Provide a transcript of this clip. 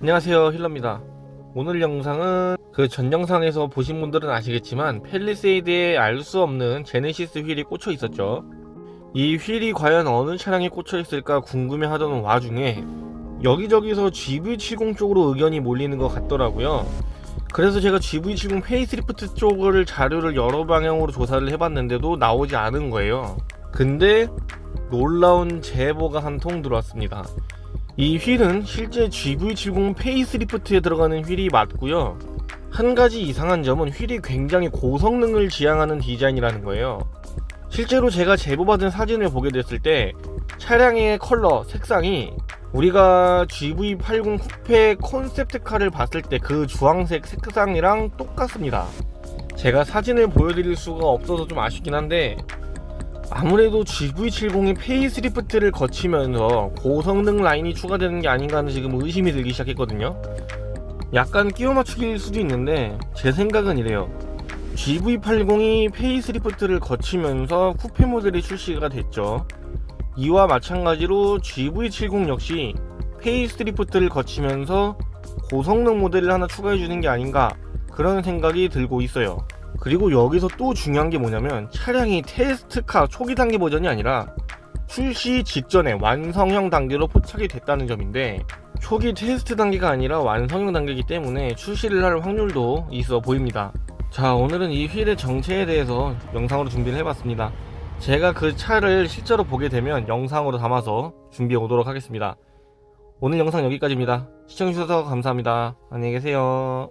안녕하세요 힐러입니다. 오늘 영상은 그 전 영상에서 보신 분들은 아시겠지만 펠리세이드에 알 수 없는 제네시스 휠이 꽂혀 있었죠. 이 휠이 과연 어느 차량에 꽂혀 있을까 궁금해 하던 와중에 여기저기서 GV70 쪽으로 의견이 몰리는 것 같더라고요. 그래서 제가 GV70 페이스리프트 쪽을 자료를 여러 방향으로 조사를 해봤는데도 나오지 않은 거예요. 근데 놀라운 제보가 한 통 들어왔습니다 이 휠은 실제 GV70 페이스리프트에 들어가는 휠이 맞고요. 한 가지 이상한 점은 휠이 굉장히 고성능을 지향하는 디자인이라는 거예요. 실제로 제가 제보받은 사진을 보게 됐을 때 차량의 컬러, 색상이 우리가 GV80 쿠페 콘셉트카를 봤을 때 그 주황색 색상이랑 똑같습니다. 제가 사진을 보여드릴 수가 없어서 좀 아쉽긴 한데 아무래도 GV70이 페이스리프트를 거치면서 고성능 라인이 추가되는 게 아닌가 하는 지금 의심이 들기 시작했거든요. 약간 끼워 맞추기일 수도 있는데 제 생각은 이래요. GV80이 페이스리프트를 거치면서 쿠페 모델이 출시가 됐죠. 이와 마찬가지로 GV70 역시 페이스리프트를 거치면서 고성능 모델을 하나 추가해 주는 게 아닌가 그런 생각이 들고 있어요. 그리고 여기서 또 중요한 게 뭐냐면 차량이 테스트카 초기 단계 버전이 아니라 출시 직전에 완성형 단계로 포착이 됐다는 점인데 초기 테스트 단계가 아니라 완성형 단계이기 때문에 출시를 할 확률도 있어 보입니다. 자 오늘은 이 휠의 정체에 대해서 영상으로 준비를 해봤습니다. 제가 그 차를 실제로 보게 되면 영상으로 담아서 준비해 오도록 하겠습니다. 오늘 영상 여기까지입니다. 시청해주셔서 감사합니다. 안녕히 계세요.